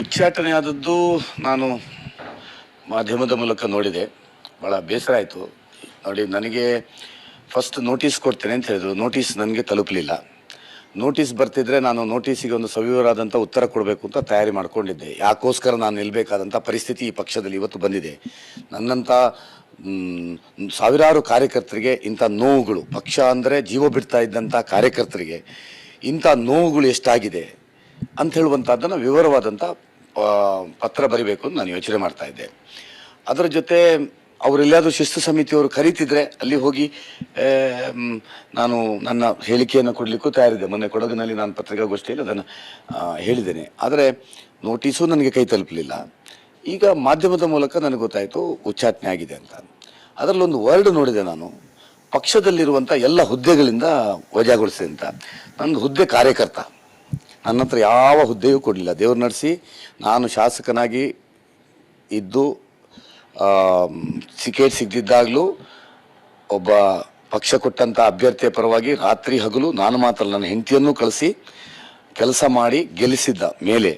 ಉಚ್ಚಾಟನೆ ಆದದ್ದು ನಾನು ಮಾಧ್ಯಮದ ಮೂಲಕ ನೋಡಿದೆ. ಭಾಳ ಬೇಸರ ಆಯಿತು. ನೋಡಿ, ನನಗೆ ಫಸ್ಟ್ ನೋಟಿಸ್ ಕೊಡ್ತೇನೆ ಅಂತ ಹೇಳಿದ್ರು. ನೋಟಿಸ್ ನನಗೆ ತಲುಪಲಿಲ್ಲ. ನೋಟಿಸ್ ಬರ್ತಿದ್ರೆ ನಾನು ನೋಟಿಸಿಗೆ ಒಂದು ಸವಿವರಾದಂಥ ಉತ್ತರ ಕೊಡಬೇಕು ಅಂತ ತಯಾರಿ ಮಾಡಿಕೊಂಡಿದ್ದೆ. ಯಾಕೋಸ್ಕರ ನಾನು ನಿಲ್ಲಬೇಕಾದಂಥ ಪರಿಸ್ಥಿತಿ ಈ ಪಕ್ಷದಲ್ಲಿ ಇವತ್ತು ಬಂದಿದೆ. ನನ್ನಂಥ ಸಾವಿರಾರು ಕಾರ್ಯಕರ್ತರಿಗೆ ಇಂಥ ನೋವುಗಳು, ಪಕ್ಷ ಅಂದರೆ ಜೀವ ಬಿಡ್ತಾ ಇದ್ದಂಥ ಕಾರ್ಯಕರ್ತರಿಗೆ ಇಂಥ ನೋವುಗಳು ಎಷ್ಟಾಗಿದೆ ಅಂತ ಹೇಳುವಂಥದ್ದನ್ನು ವಿವರವಾದಂಥ ಪತ್ರ ಬರಿಬೇಕು ಅಂತ ನಾನು ಯೋಚನೆ ಮಾಡ್ತಾ ಇದ್ದೆ. ಅದರ ಜೊತೆ ಅವರೆಲ್ಲಾದರೂ ಶಿಸ್ತು ಸಮಿತಿಯವರು ಕರೀತಿದ್ರೆ ಅಲ್ಲಿ ಹೋಗಿ ನಾನು ನನ್ನ ಹೇಳಿಕೆಯನ್ನು ಕೊಡಲಿಕ್ಕೂ ತಯಾರಿದೆ ಮೊನ್ನೆ ಕೊಡಗಿನಲ್ಲಿ ನಾನು ಪತ್ರಿಕಾಗೋಷ್ಠಿಯಲ್ಲಿ ಅದನ್ನು ಹೇಳಿದ್ದೇನೆ. ಆದರೆ ನೋಟಿಸು ನನಗೆ ಕೈ ತಲುಪಲಿಲ್ಲ. ಈಗ ಮಾಧ್ಯಮದ ಮೂಲಕ ನನಗೆ ಗೊತ್ತಾಯಿತು ಉಚ್ಚಾಟನೆ ಆಗಿದೆ ಅಂತ. ಅದರಲ್ಲೊಂದು ವರ್ಡ್ ನೋಡಿದೆ ನಾನು. ಪಕ್ಷದಲ್ಲಿರುವಂಥ ಎಲ್ಲ ಹುದ್ದೆಗಳಿಂದ ವಜಾಗೊಳಿಸಿದೆ ಅಂತ. ನಂದು ಹುದ್ದೆ ಕಾರ್ಯಕರ್ತ. ನನ್ನ ಹತ್ರ ಯಾವ ಹುದ್ದೆಯೂ ಕೊಡಲಿಲ್ಲ. ದೇವ್ರು ನಡೆಸಿ ನಾನು ಶಾಸಕನಾಗಿ ಇದ್ದು ಟಿಕೆಟ್ ಸಿಗದಿದ್ದಾಗಲೂ ಒಬ್ಬ ಪಕ್ಷ ಕೊಟ್ಟಂಥ ಅಭ್ಯರ್ಥಿಯ ಪರವಾಗಿ ರಾತ್ರಿ ಹಗಲು ನಾನು ಮಾತ್ರ ನನ್ನ ಹೆಂಡತಿಯನ್ನು ಕಳಿಸಿ ಕೆಲಸ ಮಾಡಿ ಗೆಲ್ಲಿಸಿದ್ದ ಮೇಲೆ.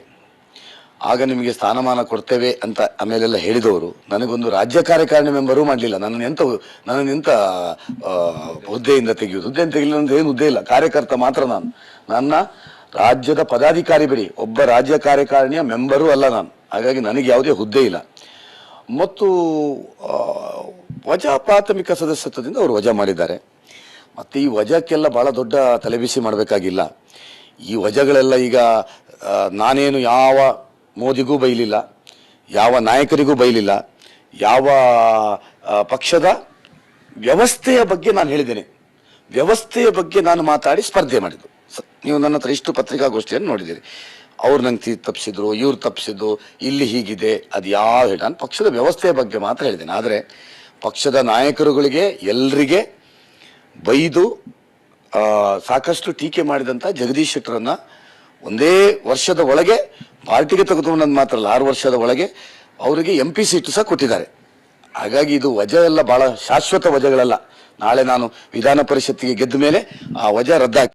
ಆಗ ನಿಮಗೆ ಸ್ಥಾನಮಾನ ಕೊಡ್ತೇವೆ ಅಂತ ಆಮೇಲೆಲ್ಲ ಹೇಳಿದವರು. ನನಗೊಂದು ರಾಜ್ಯ ಕಾರ್ಯಕಾರಿಣಿ ಮೆಂಬರೂ ಮಾಡಲಿಲ್ಲ. ನನ್ನ ಎಂತ ನನ್ನ ಎಂತ ಹುದ್ದೆಯಿಂದ ತೆಗೆಯುವುದು? ಹುದ್ದೆಯಿಂದ ತೆಗಿಲಿಲ್ಲ ಅಂತ ಏನು ಹುದ್ದೆ ಇಲ್ಲ. ಕಾರ್ಯಕರ್ತ ಮಾತ್ರ ನಾನು. ನನ್ನ ರಾಜ್ಯದ ಪದಾಧಿಕಾರಿ ಬಿಡಿ, ಒಬ್ಬ ರಾಜ್ಯ ಕಾರ್ಯಕಾರಿಣಿಯ ಮೆಂಬರೂ ಅಲ್ಲ ನಾನು. ಹಾಗಾಗಿ ನನಗೆ ಯಾವುದೇ ಹುದ್ದೆ ಇಲ್ಲ. ಮತ್ತು ವಜಾ ಪ್ರಾಥಮಿಕ ಸದಸ್ಯತ್ವದಿಂದ ಅವರು ವಜಾ ಮಾಡಿದ್ದಾರೆ. ಮತ್ತು ಈ ವಜಾಕ್ಕೆಲ್ಲ ಭಾಳ ದೊಡ್ಡ ತಲೆಬಿಸಿ ಮಾಡಬೇಕಾಗಿಲ್ಲ. ಈ ವಜಗಳೆಲ್ಲ ಈಗ ನಾನೇನು ಯಾವ ಮೋದಿಗೂ ಬೈಲಿಲ್ಲ, ಯಾವ ನಾಯಕರಿಗೂ ಬೈಲಿಲ್ಲ, ಯಾವ ಪಕ್ಷದ ವ್ಯವಸ್ಥೆಯ ಬಗ್ಗೆ ನಾನು ಹೇಳಿದ್ದೇನೆ. ವ್ಯವಸ್ಥೆಯ ಬಗ್ಗೆ ನಾನು ಮಾತಾಡಿ ಸ್ಪರ್ಧೆ ಮಾಡಿದ್ದು. ನೀವು ನನ್ನ ಹತ್ರ ಇಷ್ಟು ಪತ್ರಿಕಾಗೋಷ್ಠಿಯನ್ನು ನೋಡಿದ್ದೀರಿ. ಅವ್ರು ನಂಗೆ ತೀರ್ ತಪ್ಪಿಸಿದ್ರು ಇವ್ರು ತಪ್ಪಿಸಿದ್ರು ಇಲ್ಲಿ ಹೀಗಿದೆ, ಅದು ಯಾವ ಹೇಳಿ ನಾನು ಪಕ್ಷದ ವ್ಯವಸ್ಥೆಯ ಬಗ್ಗೆ ಮಾತ್ರ ಹೇಳಿದ್ದೇನೆ ಆದರೆ ಪಕ್ಷದ ನಾಯಕರುಗಳಿಗೆ ಎಲ್ರಿಗೆ ಬೈದು ಸಾಕಷ್ಟು ಟೀಕೆ ಮಾಡಿದಂಥ ಜಗದೀಶ್ ಶೆಟ್ಟರನ್ನ ಒಂದೇ ವರ್ಷದ ಒಳಗೆ ಪಾರ್ಟಿಗೆ ತೆಗೆದುಕೊಂಡು ಮಾತ್ರ ಅಲ್ಲ, ಆರು ವರ್ಷದ ಒಳಗೆ ಅವರಿಗೆ ಎಂ ಪಿ ಸೀಟು ಸಹ ಕೊಟ್ಟಿದ್ದಾರೆ. ಹಾಗಾಗಿ ಇದು ವಜ ಎಲ್ಲ ಬಹಳ ಶಾಶ್ವತ ವಜಗಳಲ್ಲ. ನಾಳೆ ನಾನು ವಿಧಾನ ಪರಿಷತ್ತಿಗೆ ಗೆದ್ದ ಮೇಲೆ ಆ ವಜಾ ರದ್ದಾಗಿ